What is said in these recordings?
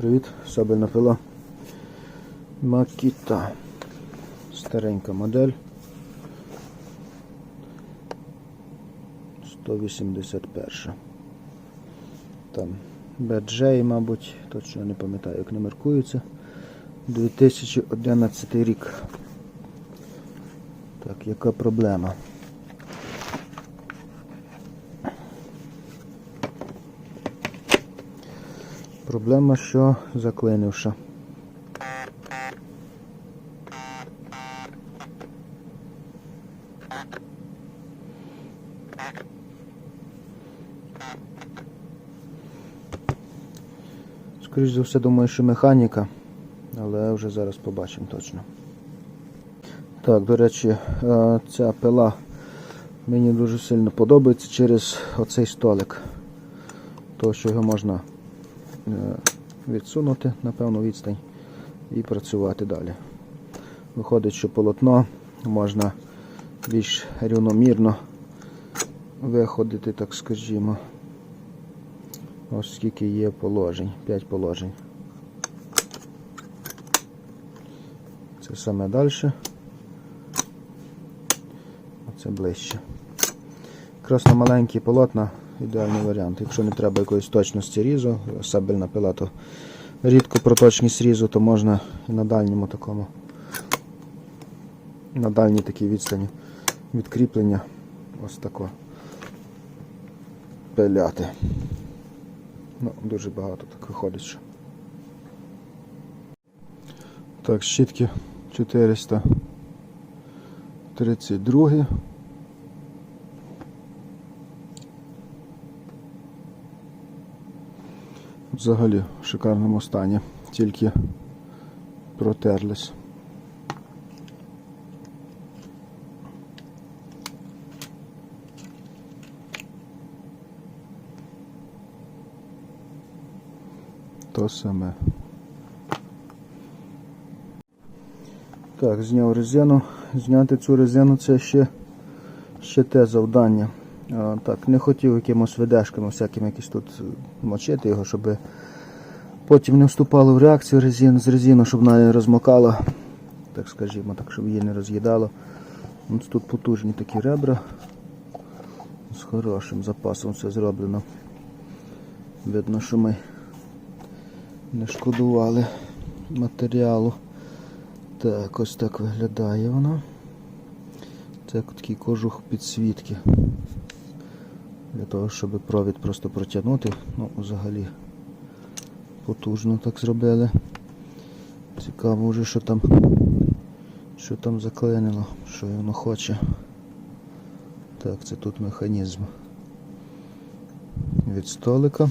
Привіт, сабельна пила. Макіта. Старенька модель. 181. Там BJ, мабуть, точно не пам'ятаю, як не маркується. 2011 рік. Так, яка проблема? Проблема, що заклинивша. Скоріше за все, думаю, що механіка, але вже зараз побачимо точно. Так, до речі, е, ця пила мені дуже сильно подобається через оцей столик. То, що його можна відсунути на певну відстань і працювати далі. Виходить, що полотно можна більш рівномірно виходити, так скажімо. Ось скільки є положень, 5 положень. Це саме далі. Оце ближче. Якраз на маленькі полотна ідеальний варіант. Якщо не треба якоїсь точності різу, сабельна пила, то рідко про точність різу, то можна і на дальньому такому, на дальній такій відстані відкріплення ось тако пиляти. Ну, дуже багато так виходить. що. Так, щітки 432. Взагалі в шикарному стані, тільки протерлись. То саме. Так, зняв резину. Зняти цю резину це ще, ще те завдання. Так, не хотів якимось ведешками всякими якісь тут мочити його, щоб потім не вступало в реакцію резин, з резину, щоб вона не розмокала, так скажімо, так, щоб її не роз'їдало. Ось тут потужні такі ребра. З хорошим запасом все зроблено. Видно, що ми не шкодували матеріалу. Так, ось так виглядає вона. Це такий кожух підсвітки. Для того, щоб провід просто протягнути. Ну, взагалі потужно так зробили. Цікаво вже, що там що там заклинило, що воно хоче. Так, це тут механізм від столика.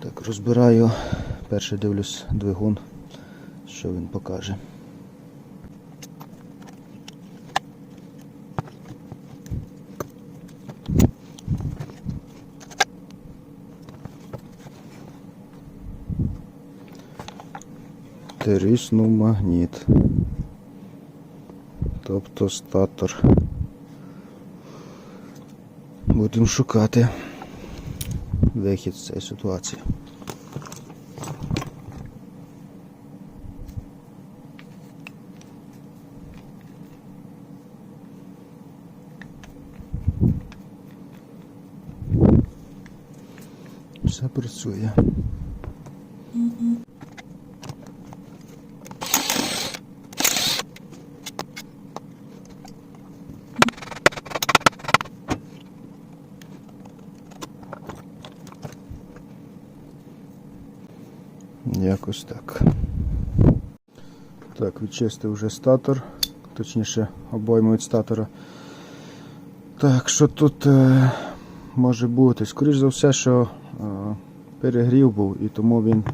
Так, розбираю. Перше дивлюсь двигун, що він покаже. Тріснув магніт. Тобто статор. Будемо шукати вихід з цієї ситуації. Все працює. Якось так. Так, відчистив вже статор, точніше обойму від статора. Так, що тут е, може бути? Скоріш за все, що е, перегрів був і тому він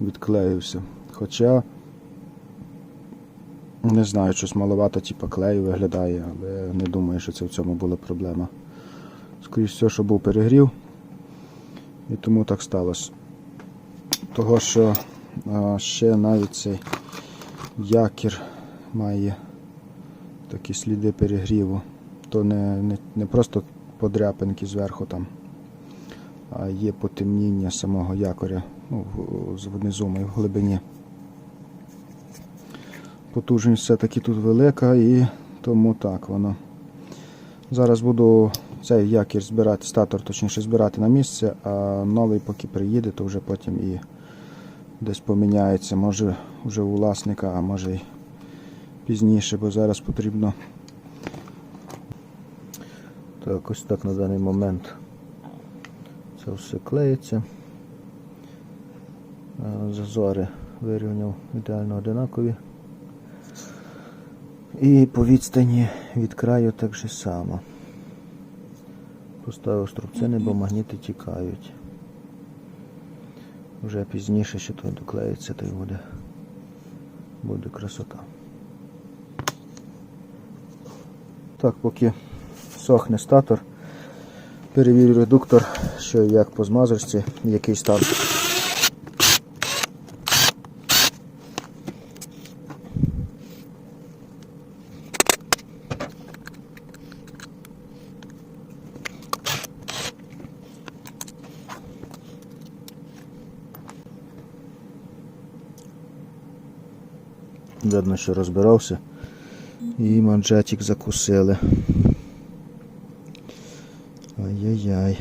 відклеївся. Хоча не знаю, щось маловато типу, клею виглядає, але не думаю, що це в цьому була проблема. Скоріш все, що був перегрів, і тому так сталося. Того, що ще навіть цей якір має такі сліди перегріву. То не, не, не просто подряпинки зверху там, а є потемніння самого якоря ну, внизу і в глибині. Потужність все-таки тут велика і тому так воно. Зараз буду цей якір збирати, статор точніше збирати на місце, а новий поки приїде, то вже потім і десь поміняється. Може вже у власника, а може й пізніше, бо зараз потрібно. Так, ось так на даний момент це все клеїться. Е, Зазори вирівняв ідеально одинакові. І по відстані від краю так же само. Поставив струбцини, бо магніти тікають. Вже пізніше ще той доклеїться, то й буде, буде красота. Так, поки сохне статор, перевірю редуктор, що як по змазочці, який стан. Видно, що розбирався. І манжетик закусили. Ай-яй-яй.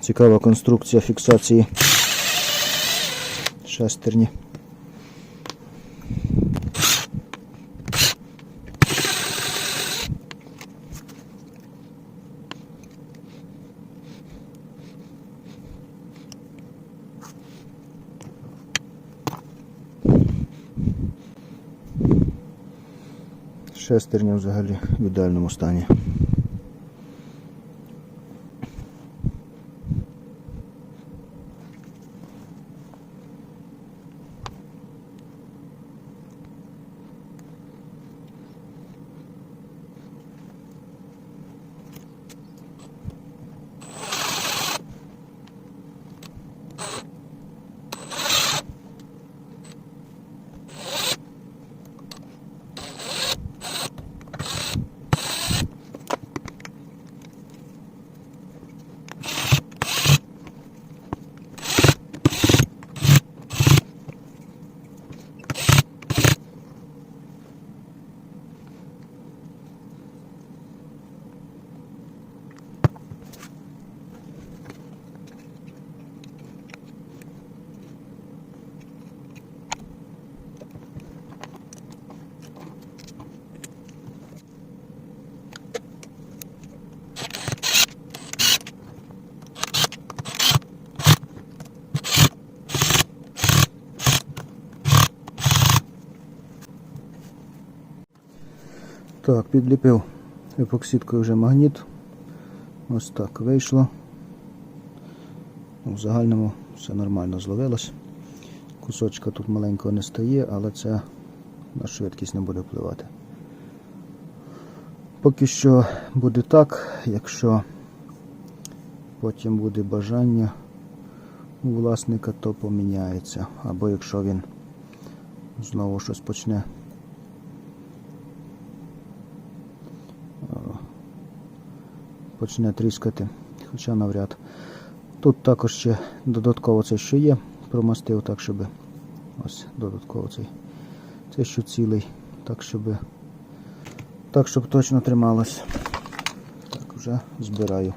Цікава конструкція фіксації шестерні. Шестерня взагалі в ідеальному стані. Так, підліпив епоксидкою вже магніт. Ось так вийшло. Ну, В загальному все нормально зловилось. Кусочка тут маленького не стає, але це на швидкість не буде впливати. Поки що буде так, якщо потім буде бажання у власника, то поміняється. Або якщо він знову щось почне почне тріскати, хоча навряд. Тут також ще додатково це що є, промастив так, щоб ось додатково цей, це що цілий, так щоб так, щоб точно трималось. Так, вже збираю.